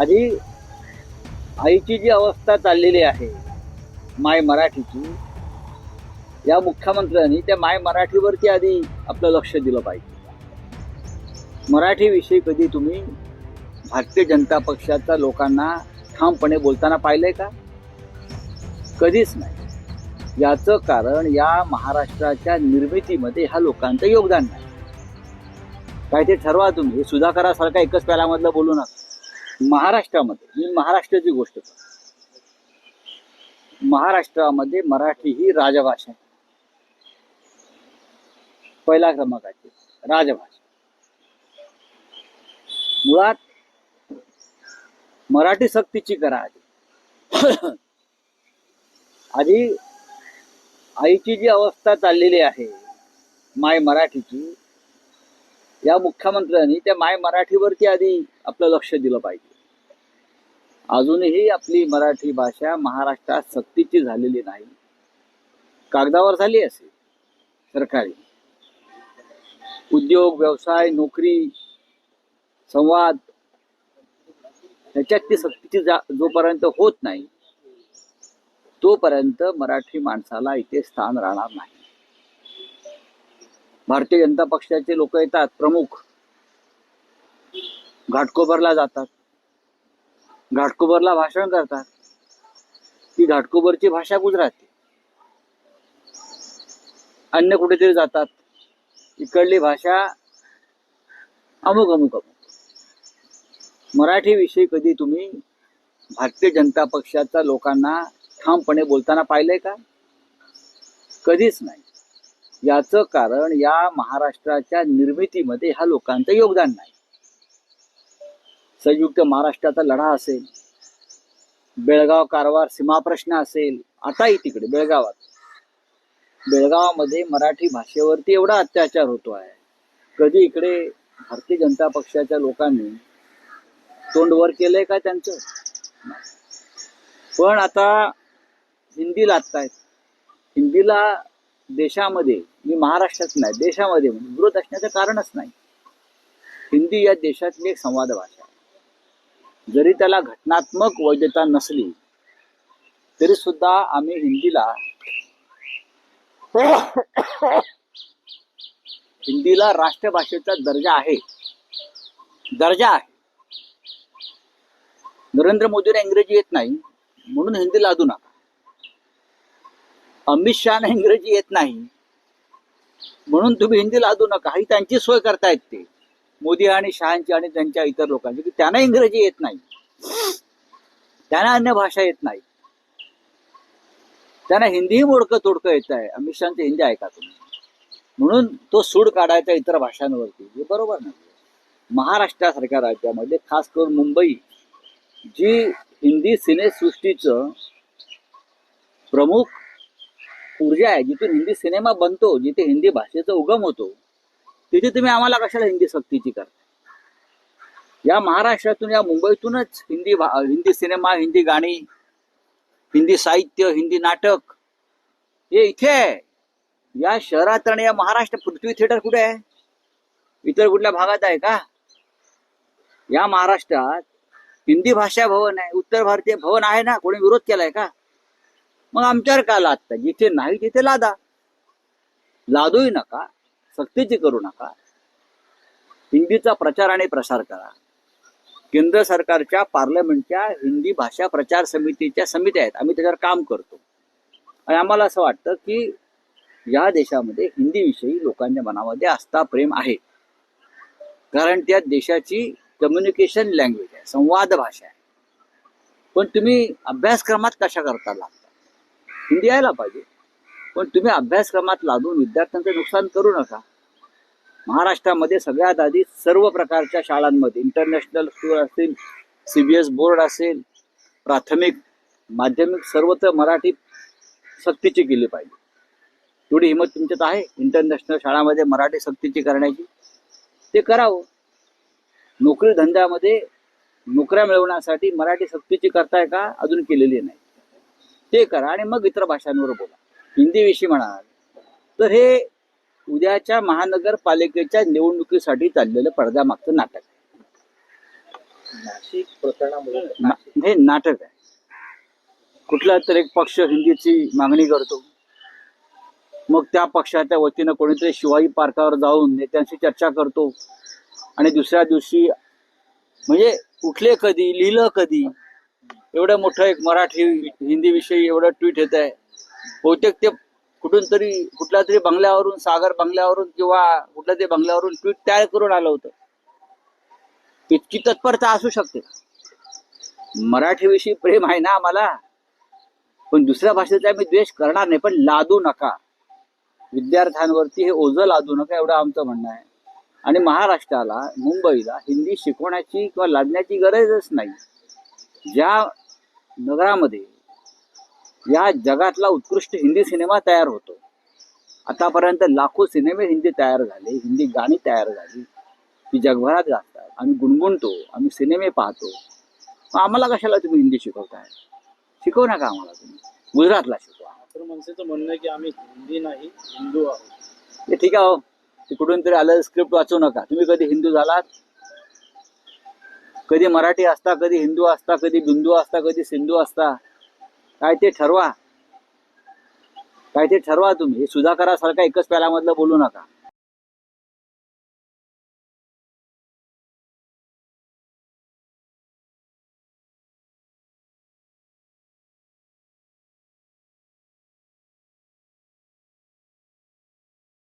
आधी आईची जी अवस्था चाललेली आहे माय मराठीची या मुख्यमंत्र्यांनी त्या माय मराठीवरती आधी आपलं लक्ष दिलं पाहिजे. मराठीविषयी कधी तुम्ही भारतीय जनता पक्षाच्या लोकांना ठामपणे बोलताना पाहिलंय का? कधीच नाही. याचं कारण या महाराष्ट्राच्या निर्मितीमध्ये ह्या लोकांचं योगदान नाही. काय ते ठरवा तुम्ही. सुधाकरासारखा एकच पेलामधलं बोलू नका. महाराष्ट्रामध्ये मी महाराष्ट्राची गोष्ट. करतो महाराष्ट्रामध्ये मराठी ही राजभाषा आहे. पहिला क्रमांकाची राजभाषा. मुळात मराठी सक्तीची करा आधी. आधी आईची जी अवस्था चाललेली आहे माय मराठीची या मुख्यमंत्र्यांनी त्या माय मराठीवरती आधी आपलं लक्ष दिलं पाहिजे. अजूनही आपली मराठी भाषा महाराष्ट्रात सक्तीची झालेली नाही. कागदावर झाली असेल सरकारी. उद्योग व्यवसाय नोकरी संवाद ह्याच्यात ती सक्तीची जा जोपर्यंत होत नाही तोपर्यंत मराठी माणसाला इथे स्थान राहणार नाही. भारतीय जनता पक्षाचे लोक येतात प्रमुख. घाटकोबरला जातात. घाटकोबरला भाषण करतात. ती घाटकोबरची भाषा गुजराती. अन्य कुठेतरी जातात. इकडली भाषा अमुक अमुक अमुक. मराठीविषयी कधी तुम्ही भारतीय जनता पक्षाच्या लोकांना ठामपणे बोलताना पाहिलंय का? कधीच नाही. याचं कारण या महाराष्ट्राच्या निर्मितीमध्ये ह्या लोकांचं योगदान नाही. संयुक्त महाराष्ट्राचा लढा असेल बेळगाव कारवार सीमा प्रश्न असेल आताही तिकडे बेळगावात. बेळगावामध्ये मराठी भाषेवरती एवढा अत्याचार होतो आहे. कधी इकडे भारतीय जनता पक्षाच्या लोकांनी तोंड वर केलंय का त्यांचं? पण आता हिंदी लागतायत हिंदीला देशामध्ये मी महाराष्ट्रात नाही देशामध्ये म्हणजे विरोध असण्याचं कारणच नाही. हिंदी या देशातली एक संवाद भाषा आहे. जरी त्याला घटनात्मक वैधता नसली तरी सुद्धा आम्ही हिंदीला हिंदीला राष्ट्रभाषेचा दर्जा आहे. दर्जा आहे. नरेंद्र मोदीला इंग्रजी येत नाही म्हणून हिंदी लादू नका. अमित शहाना इंग्रजी येत नाही. म्हणून तुम्ही हिंदी लादू नका. ही त्यांची सोय करतायत ते. मोदी आणि शहांची आणि त्यांच्या इतर लोकांची. की त्यांना इंग्रजी येत नाही. त्यांना अन्य भाषा येत नाही. त्यांना हिंदीही मोडकं तोडकं येत आहे. अमित शहाचे हिंदी ऐका तुम्ही. म्हणून तो सूड काढायचा इतर भाषांवरती. हे बरोबर नाही. महाराष्ट्रासारख्या राज्यामध्ये खास करून मुंबई जी हिंदी सिनेसृष्टीचं प्रमुख ऊर्जा आहे जिथून हिंदी सिनेमा बनतो जिथे हिंदी भाषेचा उगम होतो तिथे तुम्ही आम्हाला कशाला हिंदी सक्तीची करता या महाराष्ट्रातून या मुंबईतूनच हिंदी भा- हिंदी सिनेमा हिंदी गाणी हिंदी साहित्य हिंदी नाटक हे इथे आहे. या शहरात आणि या महाराष्ट्र पृथ्वी थिएटर कुठे आहे? इतर कुठल्या भागात आहे का? या महाराष्ट्रात हिंदी भाषा भवन आहे उत्तर भारतीय भवन आहे ना? कोणी विरोध केलाय का? मग आमच्यावर का लादता? जिथे नाही तिथे लादा. लादूही नका सक्तीची करू नका. हिंदीचा प्रचार आणि प्रसार करा. केंद्र सरकारच्या पार्लमेंटच्या हिंदी भाषा प्रचार समितीच्या समित्या आहेत. आम्ही त्याच्यावर काम करतो. आणि आम्हाला असं वाटतं की या देशामध्ये हिंदीविषयी लोकांच्या मनामध्ये आस्था प्रेम आहे. कारण त्या देशाची कम्युनिकेशन लँग्वेज आहे संवाद भाषा आहे. पण तुम्ही अभ्यासक्रमात कशा करता लागता हिंदी यायला पाहिजे. पण तुम्ही अभ्यासक्रमात लादून विद्यार्थ्यांचं नुकसान करू नका. महाराष्ट्रामध्ये सगळ्यात आधी सर्व प्रकारच्या शाळांमध्ये इंटरनॅशनल स्कूल असतील सी बी एस बोर्ड असेल प्राथमिक माध्यमिक सर्वत्र मराठी सक्तीची केली पाहिजे. थोडी हिंमत तुमच्यात आहे इंटरनॅशनल शाळामध्ये मराठी सक्तीची करण्याची? ते करावं. नोकरी धंद्यामध्ये नोकऱ्या मिळवण्यासाठी मराठी सक्तीची करताय का? अजून केलेली नाही. ते करा आणि मग इतर भाषांवर बोला. हिंदीविषयी म्हणाल तर हे उद्याच्या महानगरपालिकेच्या निवडणुकीसाठी चाललेलं पडद्यामागचं नाटक आहे. नाशिक प्रकरणामुळे हे नाटक आहे. कुठला तर एक पक्ष हिंदीची मागणी करतो. मग त्या पक्षाच्या वतीनं कोणीतरी शिवाजी पार्कावर जाऊन नेत्यांशी चर्चा करतो. आणि दुसऱ्या दिवशी म्हणजे उठले कधी लिहिलं कधी एवढं मोठं एक मराठी हिंदी विषयी एवढं ट्विट येत आहे. बहुतेक ते कुठून तरी कुठल्या तरी बंगल्यावरून सागर बंगल्यावरून किंवा कुठल्या तरी बंगल्यावरून ट्विट तयार करून आलं होतं. इतकी तत्परता असू शकते. मराठीविषयी प्रेम आहे ना आम्हाला? पण दुसऱ्या भाषेचा मी द्वेष करणार नाही पण लादू नका. विद्यार्थ्यांवरती हे ओझं लादू नका एवढं आमचं म्हणणं आहे. आणि महाराष्ट्राला मुंबईला हिंदी शिकवण्याची किंवा लादण्याची गरजच नाही. ज्या नगरामध्ये या जगातला उत्कृष्ट हिंदी सिनेमा तयार होतो. आतापर्यंत लाखो सिनेमे हिंदी तयार झाले हिंदी गाणी तयार झाली ती जगभरात गाजतात. आम्ही गुणगुणतो आम्ही सिनेमे पाहतो. मग आम्हाला कशाला तुम्ही हिंदी शिकवताय? शिकवू नका आम्हाला तुम्ही. गुजरातला शिकवा. तर मनसेचं म्हणणं की आम्ही हिंदी नाही हिंदू आहोत. ते ठीक आहे हो. कुठून तरी आलं स्क्रिप्ट वाचू नका. तुम्ही कधी हिंदू झालात? कधी मराठी असता कधी हिंदू असता कधी बिंदू असता कधी सिंधू असता काय ते ठरवा. काय ते ठरवा तुम्ही. हे सुधाकरासारखा एकच प्यालामधलं बोलू नका.